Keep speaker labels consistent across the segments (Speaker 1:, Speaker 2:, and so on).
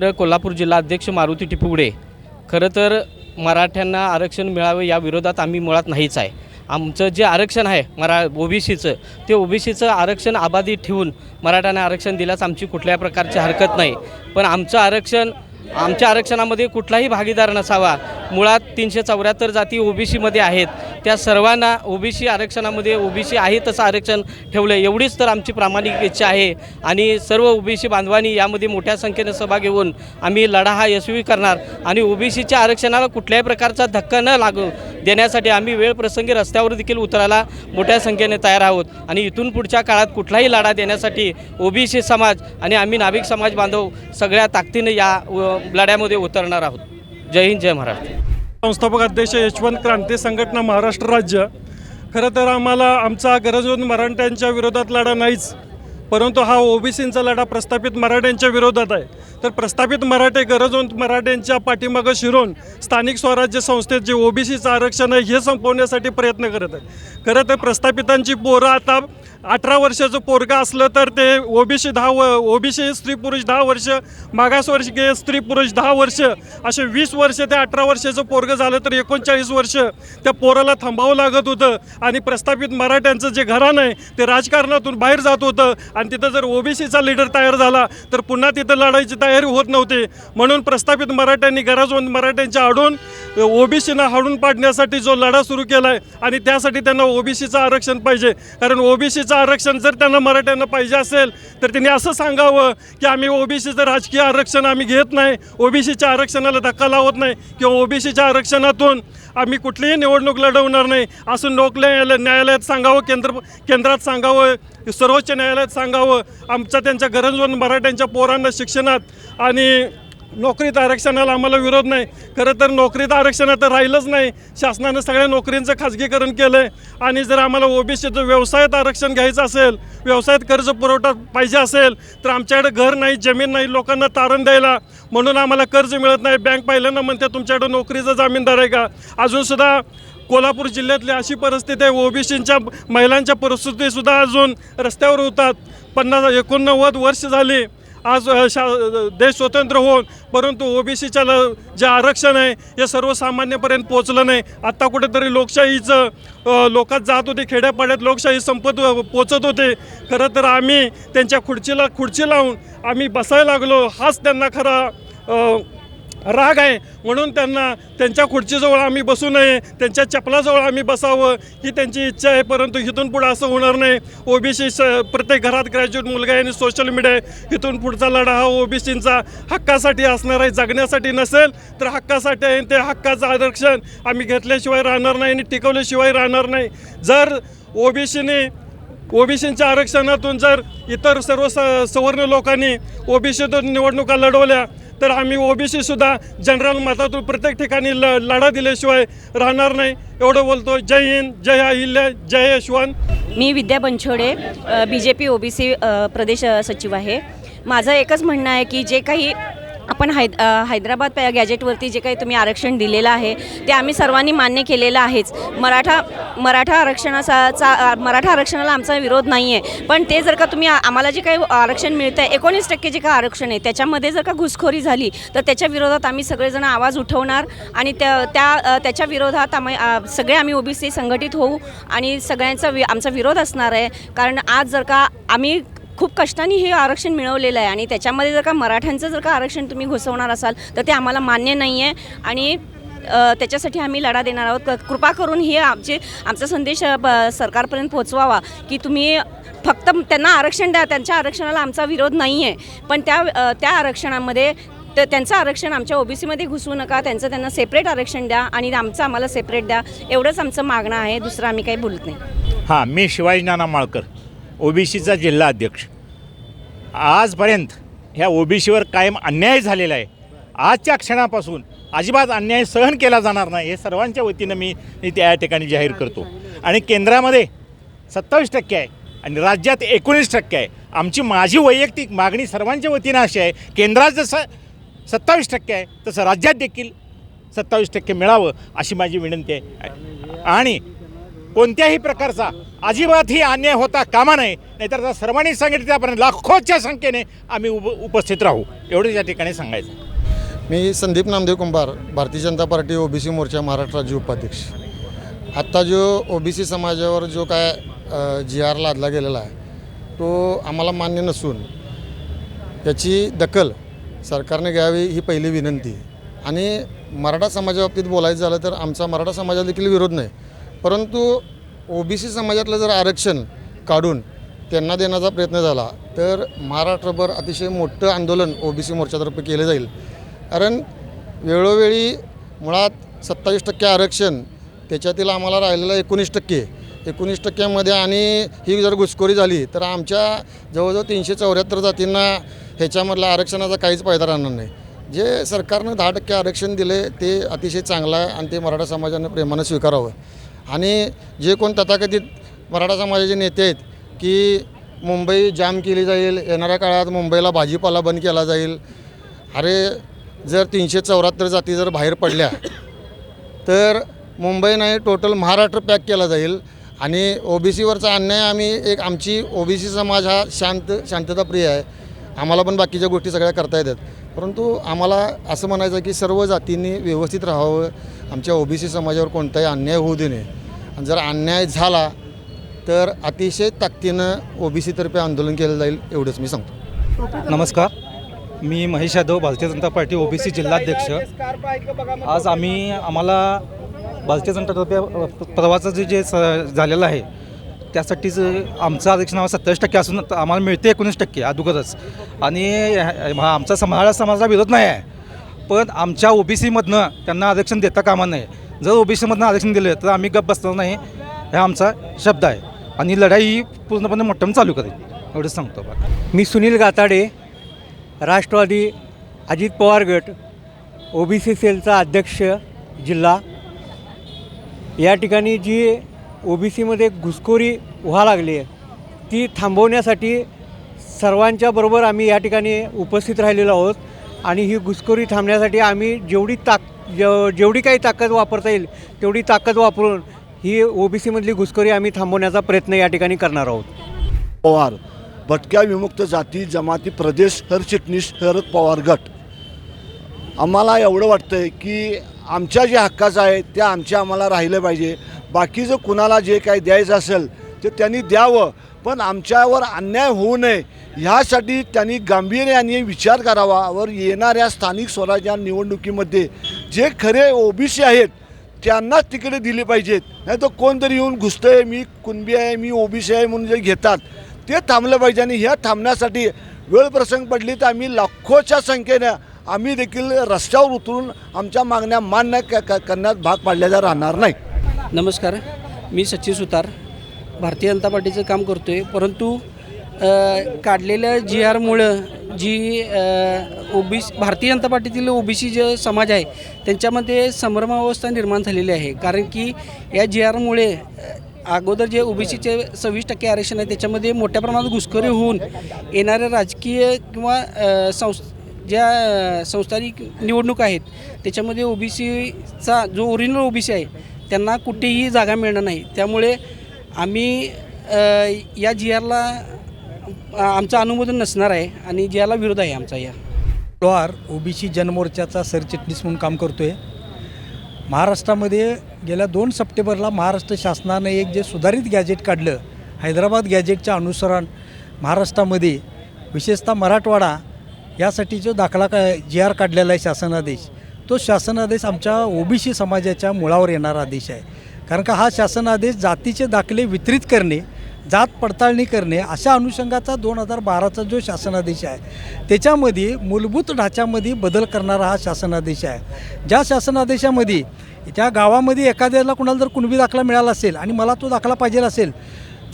Speaker 1: कोल्हापूर जिल्हा अध्यक्ष मारुती टिपुगडे. खरं तर मराठ्यांना आरक्षण मिळावे या विरोधात आम्ही मुळात नाहीच आहे. आमचं जे आरक्षण आहे मरा ओबीसीचं ते ओबीसीचं आरक्षण आबाधित ठेवून मराठ्यांना आरक्षण दिल्यास आमची कुठल्या प्रकारची हरकत नाही. पण आमचं आरक्षण आमच्या आरक्षणामध्ये कुठलाही भागीदार नसावा. मुळात तीनशे चौऱ्याहत्तर जाती ओबीसीमध्ये आहेत. त्या सर्वांना ओबीसी आरक्षणामध्ये ओबीसी आहे तसं आरक्षण ठेवलं. एवढीच तर आमची प्रामाणिक इच्छा आहे. आणि सर्व ओबीसी बांधवांनी यामध्ये मोठ्या संख्येनं सहभाग घेऊन आम्ही लढा हा यशस्वी करणार. आणि ओबीसीच्या आरक्षणाला कुठल्याही प्रकारचा धक्का न लागू देण्यासाठी आम्ही वेळप्रसंगी रस्त्यावर देखील उतरायला मोठ्या संख्येने तयार आहोत. आणि इथून पुढच्या काळात कुठलाही लढा देण्यासाठी ओबीसी समाज आणि आम्ही नाभिक समाज बांधव सगळ्या ताकदीने या व- लढ्यामध्ये उतरणार आहोत. जय हिंद जय महाराष्ट्र.
Speaker 2: संस्थापक अध्यक्ष यशवंत क्रांती संघटना महाराष्ट्र राज्य. खरं तर आम्हाला आमचा गरजून मराठ्यांच्या विरोधात लढा नाहीच परंतु हा ओबीसींचा लढा प्रस्थापित मराठ्यांच्या विरोधात आहे. तर प्रस्थापित मराठे गरजवंत मराठ्यांच्या पाठीमागं शिरून स्थानिक स्वराज्य संस्थेत जे ओबीसीचं आरक्षण आहे हे संपवण्यासाठी प्रयत्न करत आहे खरं तर प्रस्थापितांची पोरं आता अठरा वर्षाचं पोरगा असलं तर ते ओबीसी दहा व ओबीसी स्त्री पुरुष दहा वर्ष मागासवर्गीय स्त्री पुरुष दहा वर्ष असे वीस वर्ष ते अठरा वर्षाचं पोरगं झालं तर एकोणचाळीस वर्ष त्या पोराला थांबावं लागत होतं. आणि प्रस्थापित मराठ्यांचं जे घराणं आहे ते राजकारणातून बाहेर जात होतं. आणि तिथं जर ओबीसीचा लीडर तयार झाला तर पुन्हा तिथं लढायची तयारी होत नव्हती. म्हणून प्रस्थापित मराठ्यांनी गरजवंत मराठ्यांच्या आडून ओबीसीना हाडून पाडण्यासाठी जो लढा सुरू केला आहे आणि त्यासाठी त्यांना ओबीसीचं आरक्षण पाहिजे. कारण ओबीसीचं आरक्षण जर त्यांना मराठ्यांना पाहिजे असेल तर त्यांनी असं सांगावं की आम्ही ओबीसीचं राजकीय आरक्षण आम्ही घेत नाही. ओबीसीच्या आरक्षणाला धक्का लावत नाही किंवा ओबीसीच्या आरक्षणातून आम्ही कुठलीही निवडणूक लढवणार नाही. असं लोकन्यायालय न्यायालयात सांगावं केंद्र केंद्रात सांगावं सर्वोच्च न्यायालयात सांगावं. आमच्या त्यांच्या गरजवंत मराठ्यांच्या पोरांना शिक्षणात आणि नोकरीत आरक्षणाला आम्हाला विरोध नाही. खरं तर नोकरीत आरक्षण तर राहिलंच नाही. शासनानं सगळ्या नोकरींचं खाजगीकरण केलं आहे आणि जर आम्हाला ओबीसीचं व्यवसायात आरक्षण घ्यायचं असेल व्यवसायात कर्ज पुरवठा पाहिजे असेल तर आमच्याकडे घर नाही जमीन नाही लोकांना तारण द्यायला. म्हणून आम्हाला कर्ज मिळत नाही. बँक पहिल्यांदा म्हणते तुमच्याकडे नोकरीचा जामीनदार आहे का? अजूनसुद्धा कोल्हापूर जिल्ह्यातली अशी परिस्थिती आहे. ओबीसींच्या महिलांच्या परिस्थितीसुद्धा अजून रस्त्यावर होतात. पन्नास एकोणनव्वद वर्ष झाली. आज शा देश स्वतंत्र होऊन परंतु ओबीसीच्या ल जे आरक्षण आहे हे सर्वसामान्यपर्यंत पोचलं नाही. आत्ता कुठेतरी लोकशाहीचं लोकात जात होते खेड्यापाड्यात लोकशाही संपत पोचत होते. खरं तर आम्ही त्यांच्या खुर्चीला खुर्ची लावून आम्ही बसायला लागलो. हाच त्यांना खरा राग आहे. म्हणून त्यांना त्यांच्या खुर्चीजवळ आम्ही बसू नये त्यांच्या चपलाजवळ आम्ही बसावं ही त्यांची इच्छा आहे. परंतु इथून पुढं असं होणार नाही. ओबीसी स प्रत्येक घरात ग्रॅज्युएट मुलगा आहे आणि सोशल मीडिया आहे. इथून पुढचा लढा हा ओबीसींचा हक्कासाठी असणार आहे. जगण्यासाठी नसेल तर हक्कासाठी आहे. आणि ते हक्काचं आरक्षण आम्ही घेतल्याशिवाय राहणार नाही आणि टिकवल्याशिवाय राहणार नाही. जर ओबीसीने ओबीसींच्या आरक्षणातून जर इतर सर्व स सवर्ण लोकांनी ओबीसीतून निवडणुका लढवल्या तर आम्ही ओबीसी सुद्धा जनरल मतातून प्रत्येक ठिकाणी ल लढा दिल्याशिवाय राहणार नाही. एवढं बोलतो. जय हिंद जय अहिल्या जय यशवंत.
Speaker 3: मी विद्या Banchhode B J P O B C प्रदेश सचिव आहे. माझं एकच म्हणणं आहे की जे काही आपण हैद हैदराबाद पॅ गॅजेटवरती जे काही तुम्ही आरक्षण दिलेलं आहे ते आम्ही सर्वांनी मान्य केलेलं आहेच. मराठा मराठा आरक्षणाचा मराठा आरक्षणाला आमचा विरोध नाही आहे पण ते जर का तुम्ही आम्हाला जे काही आरक्षण मिळतं आहे एकोणीस टक्के जे काही आरक्षण आहे त्याच्यामध्ये जर का घुसखोरी झाली तर त्याच्या विरोधात आम्ही सगळेजण आवाज उठवणार आणि त्या त्या त्याच्या विरोधात आम्ही सगळे आम्ही ओबीसी संघटित होऊ आणि सगळ्यांचा वि आमचा विरोध असणार आहे. कारण आज जर का आम्ही खूप कष्टाने हे आरक्षण मिळवलेलं आहे आणि त्याच्यामध्ये जर का मराठ्यांचं जर का आरक्षण तुम्ही घुसवणार असाल तर ते आम्हाला मान्य नाही आहे आणि त्याच्यासाठी आम्ही लढा देणार आहोत. कृपा करून हे आमचे आमचा संदेश ब- सरकारपर्यंत पोहोचवावा की तुम्ही फक्त त्यांना आरक्षण द्या. त्यांच्या आरक्षणाला आमचा विरोध नाही आहे पण त्या त्या आरक्षणामध्ये तर त्यांचं आरक्षण आमच्या ओबीसीमध्ये घुसवू नका. त्यांचं त्यांना सेपरेट आरक्षण द्या आणि आमचं आम्हाला सेपरेट द्या. एवढंच आमचं मागणं आहे. दुसरं आम्ही काही बोलत नाही.
Speaker 4: हां मी शिवाजी नाना माळकर. ओबीसीचा जिल्हा अध्यक्ष आजपर्यंत ह्या ओबीसीवर कायम अन्याय झालेला आहे. आजच्या क्षणापासून अजिबात अन्याय सहन केला जाणार नाही हे सर्वांच्या वतीनं मी त्या ठिकाणी जाहीर करतो. आणि केंद्रामध्ये सत्तावीस टक्के आहे आणि राज्यात एकोणीस टक्के आहे. आमची माझी वैयक्तिक मागणी सर्वांच्या वतीनं अशी आहे केंद्रात जसं सत्तावीस टक्के आहे तसं राज्यात देखील सत्तावीस टक्के मिळावं अशी माझी विनंती आहे. आणि कोणत्याही प्रकारचा अजिबातही अन्याय होता कामा नये. नाहीतर आता सर्वांनी सांगितलं त्यापर्यंत लाखोच्या संख्येने आम्ही उप उपस्थित राहू. एवढंच या ठिकाणी सांगायचं
Speaker 5: मी संदीप नामदेव कुंभार भारतीय जनता पार्टी ओबीसी मोर्चा महाराष्ट्र राज्य उपाध्यक्ष. आत्ता जो ओबीसी समाजावर जो काय जी आर लादला गेलेला आहे तो आम्हाला मान्य नसून त्याची दखल सरकारने घ्यावी ही पहिली विनंती. आणि मराठा समाजाबाबतीत बोलायचं झालं तर आमचा मराठा समाजाला देखील विरोध नाही. परंतु ओबीसी समाजातलं जर आरक्षण काढून त्यांना देण्याचा प्रयत्न झाला तर महाराष्ट्रभर अतिशय मोठं आंदोलन ओबीसी मोर्चातर्फे केलं जाईल. कारण वेळोवेळी मुळात सत्तावीस टक्के आरक्षण त्याच्यातील आम्हाला राहिलेलं एकोणीस टक्के. एकोणीस टक्क्यामध्ये आणि ही जर घुसखोरी झाली तर आमच्या जवळजवळ तीनशे चौऱ्याहत्तर जातींना ह्याच्यामधला आरक्षणाचा काहीच फायदा राहणार नाही. जे सरकारनं दहा टक्के आरक्षण दिले ते अतिशय चांगलं आहे आणि ते मराठा समाजानं प्रेमानं स्वीकारावं. आणि जे कोण तथाकथित मराठा समाजाचे नेते आहेत की मुंबई जाम केली जाईल येणाऱ्या काळात मुंबईला भाजीपाला बंद केला जाईल. अरे जर तीनशे चौऱ्याहत्तर जाती जर बाहेर पडल्या तर मुंबई नाही टोटल महाराष्ट्र पॅक केला जाईल. आणि ओ बी सीवरचा अन्याय आम्ही एक आमची ओ बी सी समाज हा शांत शांतताप्रिय आहे. आम्हाला पण बाकीच्या गोष्टी सगळ्या करता येतात. परंतु आम्हाला असं म्हणायचं की सर्व जातींनी व्यवस्थित राहावं. आमच्या ओबीसी समाजावर कोणताही अन्याय होऊ दे नये. आणि जर अन्याय झाला तर अतिशय ताकदीनं ओबीसीतर्फे आंदोलन केलं जाईल एवढंच मी सांगतो.
Speaker 6: नमस्कार. मी महेश यादव भारतीय जनता पार्टी ओबीसी जिल्हाध्यक्ष. आज आम्ही आम्हाला भारतीय जनतातर्फे प्रवासाचं जे जे स झालेलं आहे त्यासाठीच आमचं आरक्षण आम्हाला सत्तावीस टक्के असून आम्हाला मिळते एकोणीस टक्के अगोदरच. आणि हा आमचा समाजा समाजाला विरोध नाही आहे. पण आमच्या ओबीसीमधनं त्यांना आरक्षण देता कामा नये. जर ओबीसीमधनं आरक्षण दिलं तर आम्ही गप्प बसणार नाही हा आमचा शब्द आहे. आणि लढाई ही पूर्णपणे मोठ्यानं चालू करेल एवढंच सांगतो
Speaker 7: मी सुनील गाताडे राष्ट्रवादी अजित पवार गट ओ बी सी सेलचा अध्यक्ष जिल्हा. या ठिकाणी जी ओ बी सीमध्ये घुसखोरी व्हा लागली आहे ती थांबवण्यासाठी सर्वांच्या बरोबर आम्ही या ठिकाणी उपस्थित राहिलेलो आहोत. आणि ही घुसखोरी थांबण्यासाठी आम्ही जेवढी ताक जेव- जेवढी काही ताकद वापरता येईल तेवढी ताकद वापरून ही ओ बी सीमधली घुसखोरी आम्ही थांबवण्याचा प्रयत्न या ठिकाणी करणार आहोत.
Speaker 8: पवार भटक्या विमुक्त जाती जमाती प्रदेश सरचिटणीस शरद पवार गट. आम्हाला एवढं वाटतं आहे की आमच्या जे हक्काचं आहे त्या आमच्या आम्हाला राहिलं पाहिजे. बाकीचं कुणाला जे काही द्यायचं असेल ते त्यांनी द्यावं. पण आमच्यावर अन्याय होऊ नये. ह्यासाठी त्यांनी गांभीर्याने विचार करावा वर येणाऱ्या स्थानिक स्वराज्य निवडणुकीमध्ये जे खरे ओबीसी आहेत त्यांनाच तिकडे दिले पाहिजेत. नाही तर कोणतरी येऊन घुसतं आहे मी कुणबी आहे मी ओबीसी आहे म्हणून जे घेतात ते थांबलं पाहिजे आणि ह्या थांबण्यासाठी वेळ प्रसंग पडली तर आम्ही लाखोच्या संख्येनं आम्ही देखील रस्त्यावर उतरून आमच्या मागण्या मान्य क- करण्यात भाग पाडलेला राहणार नाही.
Speaker 9: नमस्कार. मी सचिन सुतार. भारतीय जनता पार्टीचं काम करतो आहे परंतु काढलेल्या जी आरमुळं जी ओबीसी भारतीय जनता पार्टीतील ओबीसी जे समाज आहे त्यांच्यामध्ये संभ्रमावस्था निर्माण झालेली आहे. कारण की या जी आरमुळे अगोदर जे ओबीसीचे सव्वीस टक्के आरक्षण आहे त्याच्यामध्ये मोठ्या प्रमाणात घुसखोरी होऊन येणाऱ्या राजकीय किंवा अ, संस् ज्या संस्थानिक निवडणूक आहेत त्याच्यामध्ये ओबीसीचा जो ओरिजिनल ओबीसी आहे त्यांना कुठेही जागा मिळणार नाही. त्यामुळे आम्ही या जी आरला आमचं अनुमोदन नसणार आहे आणि ज्याला विरोध आहे आमचा या.
Speaker 10: लोहार ओबीसी जनमोर्चाचा सरचिटणीस म्हणून काम करतो आहे महाराष्ट्रामध्ये गेल्या दोन सप्टेंबरला महाराष्ट्र शासनानं एक जे सुधारित गॅजेट काढलं हैदराबाद गॅजेटच्या अनुसरण महाराष्ट्रामध्ये विशेषतः मराठवाडा यासाठी जो दाखला का जी आर काढलेला आहे शासनादेश तो शासनादेश आमच्या ओबीसी समाजाच्या मुळावर येणारा आदेश आहे. कारण का हा शासनादेश जातीचे दाखले वितरित करणे जात पडताळणी करणे अशा अनुषंगाचा दोन हजार बाराचा जो शासनादेश आहे त्याच्यामध्ये मूलभूत ढाच्यामध्ये बदल करणारा हा शासनादेश आहे. ज्या शासनादेशामध्ये त्या गावामध्ये एखाद्याला कुणाला जर कुणबी दाखला मिळाला असेल आणि मला तो दाखला पाहिजे असेल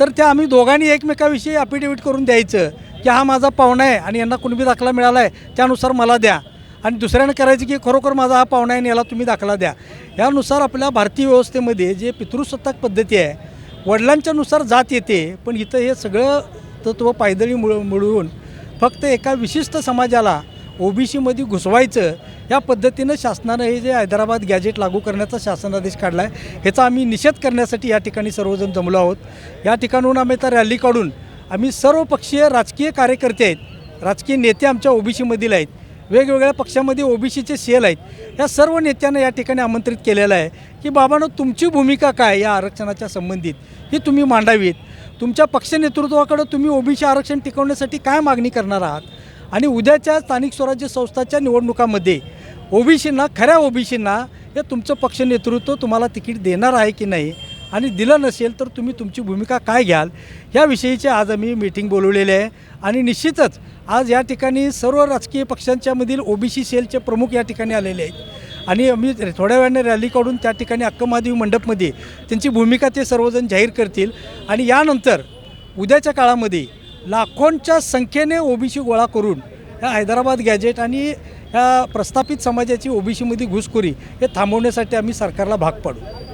Speaker 10: तर त्या आम्ही दोघांनी एकमेकाविषयी अफिडेविट करून द्यायचं की हा माझा पाहुणा आहे आणि यांना कुणबी दाखला मिळाला आहे त्यानुसार मला द्या. आणि दुसऱ्यानं करायचं की खरोखर माझा हा पाहुणा आहे आणि याला तुम्ही दाखला द्या. यानुसार आपल्या भारतीय व्यवस्थेमध्ये जे पितृसत्ताक पद्धती आहे वडिलांच्यानुसार जात येते पण इथं हे सगळं तत्व पायदळी मुळ मिळवून फक्त एका विशिष्ट समाजाला ओबीसीमध्ये घुसवायचं या पद्धतीनं शासनानं हे जे हैदराबाद गॅजेट लागू करण्याचा शासनादेश काढला आहे ह्याचा आम्ही निषेध करण्यासाठी या ठिकाणी सर्वजण जमलो आहोत. या ठिकाणून आम्ही आता रॅली काढून आम्ही सर्वपक्षीय राजकीय कार्यकर्ते आहेत राजकीय नेते आमच्या ओबीसीमधील आहेत. वेगवेगळ्या पक्षामध्ये ओबीसीचे सेल आहेत. या सर्व नेत्यांना या ठिकाणी आमंत्रित केलेलं आहे की बाबांनो तुमची भूमिका काय या आरक्षणाच्या संबंधित? ही तुम्ही मांडावीत. तुमच्या पक्ष नेतृत्वाकडं तुम्ही ओबीसी आरक्षण टिकवण्यासाठी काय मागणी करणार आहात? आणि उद्याच्या स्थानिक स्वराज्य संस्थाच्या निवडणुकामध्ये ओबीसींना खऱ्या ओबीसींना हे तुमचं पक्ष नेतृत्व तुम्हाला तिकीट देणार आहे की नाही आणि दिलं नसेल तर तुम्ही तुमची भूमिका काय घ्याल? याविषयीचे आज आम्ही मीटिंग बोलवलेली आहे. आणि निश्चितच आज या ठिकाणी सर्व राजकीय पक्षांच्यामधील ओबीसी सेलचे प्रमुख या ठिकाणी आलेले आहेत. आणि आम्ही थोड्या वेळाने रॅली काढून त्या ठिकाणी अक्कमहादेवी मंडपमध्ये त्यांची भूमिका ते सर्वजण जाहीर करतील. आणि यानंतर उद्याच्या काळामध्ये लाखोंच्या संख्येने ओबीसी गोळा करून ह्या हैदराबाद गॅजेट आणि ह्या प्रस्थापित समाजाची ओबीसीमध्ये घुसखोरी हे थांबवण्यासाठी आम्ही सरकारला भाग पाडू.